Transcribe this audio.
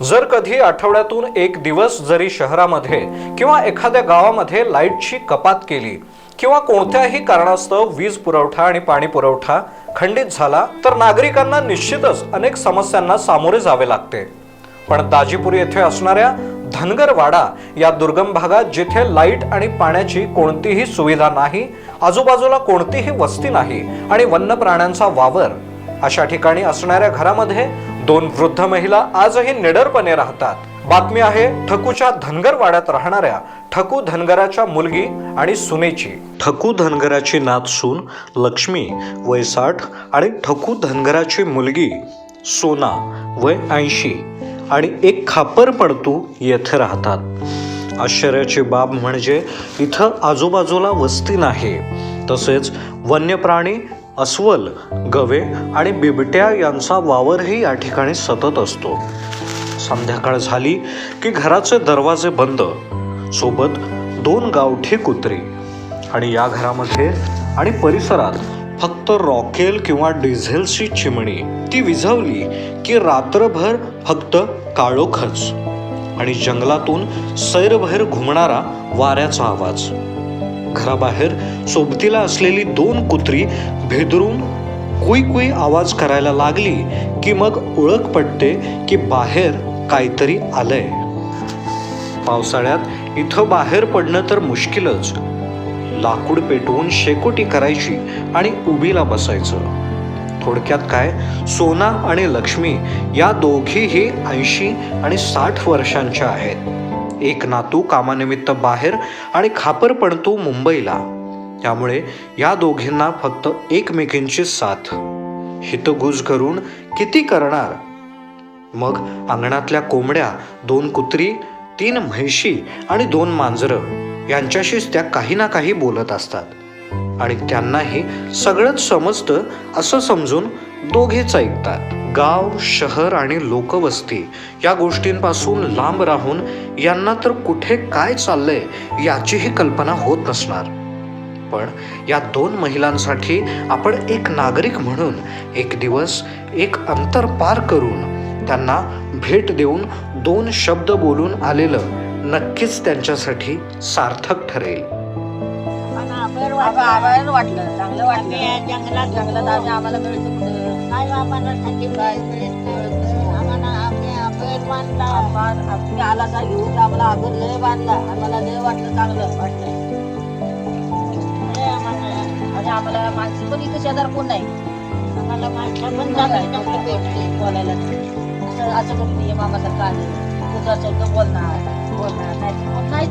जर कधी आठवड्यातून एक दिवस जरी शहरामध्ये किंवा एखाद्या गावामध्ये लाईटची कपात केली किंवा कोणत्याही कारणास्तव वीज पुरवठा आणि पाणी पुरवठा खंडित झाला तर नागरिकांना निश्चितच अनेक समस्यांना सामोरे जावे लागते. पण दाजीपूर येथे असणाऱ्या धनगरवाडा या दुर्गम भागात जिथे लाइट आणि पाण्याची कोणतीही सुविधा नाही आजूबाजूला कोणतीही वस्ती नाही आणि वन्य प्राण्यांचा वावर अशा ठिकाणी असणाऱ्या घरामध्ये दोन वृद्ध महिला आजही निडरपणे राहतात. बातमी आहे ठकूच्या धनगरवाड्यात राहणाऱ्या ठकू धनगराच्या मुलगी आणि सुनेची. ठकू धनगराची नात सून लक्ष्मी वय साठ आणि ठकू धनगराची मुलगी सोना वय ऐंशी आणि एक खापर पडतू येथे राहतात. आश्चर्याची बाब म्हणजे इथं आजूबाजूला वस्ती नाही. तसेच वन्य प्राणी अस्वल गवे आणि बिबट्या यांचा वावरही या ठिकाणी सतत असतो. संध्याकाळ झाली की घराचे दरवाजे बंद. सोबत दोन गावठी कुत्री. आणि या घरामध्ये आणि परिसरात फक्त रॉकेल किंवा डिझेलची चिमणी. ती विझवली की रात्रभर फक्त काळोखच. आणि जंगलातून सैरभैर घुमणारा वाऱ्याचा आवाज. घराबाहेर सोबतीला असलेली दोन कुत्री भेदरून कुई कुई आवाज करायला लागली की मग ओळख पडते की बाहेर काहीतरी आलंय. पावसाळ्यात इथं बाहेर पडणं तर मुश्किलच. लाकूड पेटवून शेकोटी करायची आणि उभीला बसायचं. थोडक्यात काय? सोना आणि लक्ष्मी या दोघीही ऐंशी आणि साठ वर्षांच्या आहेत. एक नातू कामानिमित्त बाहेर आणि खापर पडतो मुंबईला. त्यामुळे या दोघींना फक्त एकमेकींची साथ. हितगुज करून किती करणार? मग अंगणातल्या कोंबड्या दोन कुत्री तीन म्हैशी आणि दोन मांजरं यांच्याशीच त्या काही ना काही बोलत असतात. आणि त्यांनाही सगळंच समजतं असं समजून दोघेच ऐकतात गाव शहर आणि लोकवस्ती या गोष्टींपासून लांब राहून यांना तर कुठे काय चाललंय याचीही कल्पना होत नसणार. पण या दोन महिलांसाठी आपण एक नागरिक म्हणून एक दिवस एक अंतर पार करून त्यांना भेट देऊन दोन शब्द बोलून आलेलं नक्कीच त्यांच्यासाठी सार्थक ठरेल. आभार वाटलं. चांगलं वाटलं. जंगलात जंगलात आम्ही आम्हाला मिळतं कुठं? काय आम्हाला थंडी काय? आम्हाला आम्ही बांधला आभार आम्ही आला का घेऊन आम्हाला आभार लय बांधला आम्हाला लय वाटलं चांगलं वाटलं. आणि आम्हाला माणसं पण इथं शेजार कोण नाही? आम्हाला माणसं पण भेटली बोलायला असं असं करून ये मामासारखं आलं तुझं तर बोलणार. बोलणार. नाही मग नाही